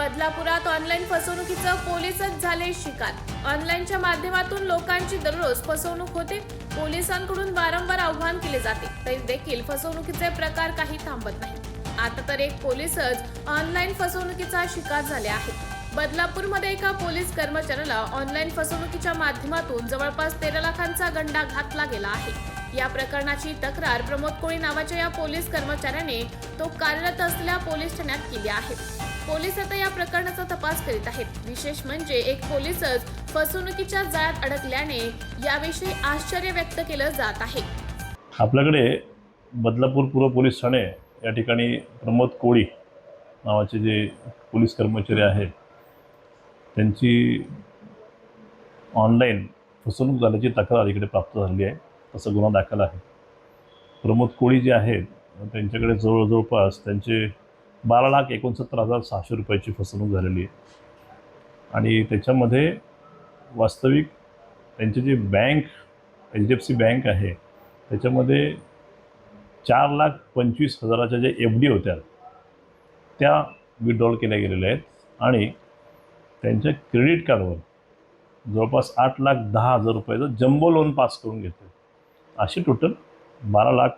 बदलापुरात online फसवणुकीचं पोलिसच झाले शिकार. ऑनलाईनच्या माध्यमातून लोकांची दररोज फसवणूक होते. पोलिसांकडून वारंवार आव्हान केले जाते. तरी देखील फसवणुकीचे प्रकार काही थांबत नाही आता तर एक पोलिसच ऑनलाईन फसवणुकीचा शिकार झाले आहेत बदलापूरमध्ये एका पोलीस कर्मचाऱ्याला ऑनलाईन फसवणुकीच्या माध्यमातून जवळपास तेरा लाखांचा गंडा घातला गेला आहे. या प्रकरणाची तक्रार प्रमोद कोळी नावाच्या या पोलीस कर्मचाऱ्याने तो कार्यरत असलेल्या पोलीस ठाण्यात केली आहे. पोलीस आता या प्रकरणाचा तपास करीत आहेत. विशेष म्हणजे एक पोलीसच फसवणुकीच्या जाळ्यात अडकल्याने याविषयी आश्चर्य व्यक्त केलं जात आहे. आपल्याकडे बदलापूर पूर्व पोलीस ठाणे या ठिकाणी प्रमोद कोळी नावाचे जे पोलीस कर्मचारी आहेत त्यांची ऑनलाईन फसवणूक झाल्याची तक्रार इकडे प्राप्त झालेली आहे तसा गुन्हा दाखल आहे. प्रमोद कोळी जे आहेत त्यांच्याकडे जवळ जवळपास त्यांचे बारा लाख एकोणसत्तर हजार सहाशे रुपयाची फसवणूक झालेली आहे. आणि त्याच्यामध्ये वास्तविक त्यांची जी bank H D F C bank आहे त्याच्यामध्ये चार लाख पंचवीस हजाराच्या ज्या एफ डी होत्या त्या विड्रॉल केल्या गेलेल्या आहेत. आणि त्यांच्या क्रेडिट कार्डवर जवळपास आठ लाख दहा हजार रुपयाचं जम्बो लोन पास करून घेतलं. अशी टोटल बारा लाख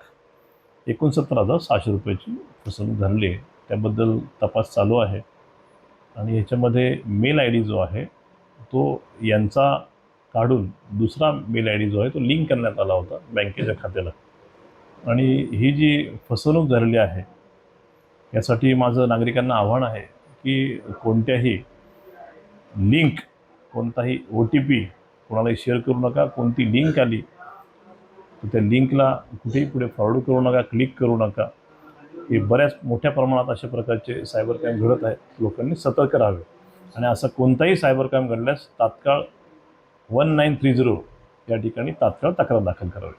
एकोणसत्तर हजार सहाशे रुपयाची फसवणूक झालेली आहे. त्याबद्दल तपास चालू आहे. आणि ह्याच्यामध्ये मेल आय डी जो आहे तो यांचा काढून दुसरा मेल आय डी जो आहे तो लिंक करण्यात आला होता बँकेच्या खात्याला. आणि ही जी फसवणूक झालेली आहे यासाठी माझं नागरिकांना आव्हान आहे की कोणत्याही लिंक कोणताही ओ टी पी कोणालाही शेअर करू नका. कोणती लिंक आली तर त्या लिंकला कुठेही पुढे फॉरवर्ड करू नका क्लिक करू नका. की बऱ्याच मोठ्या प्रमाणात अशा प्रकारचे सायबर क्राईम घडत आहेत. लोकांनी सतर्क राहावे. आणि असा कोणताही सायबर क्राईम घडल्यास तात्काळ वन नाईन थ्री झिरो या ठिकाणी तात्काळ तक्रार दाखल करावी.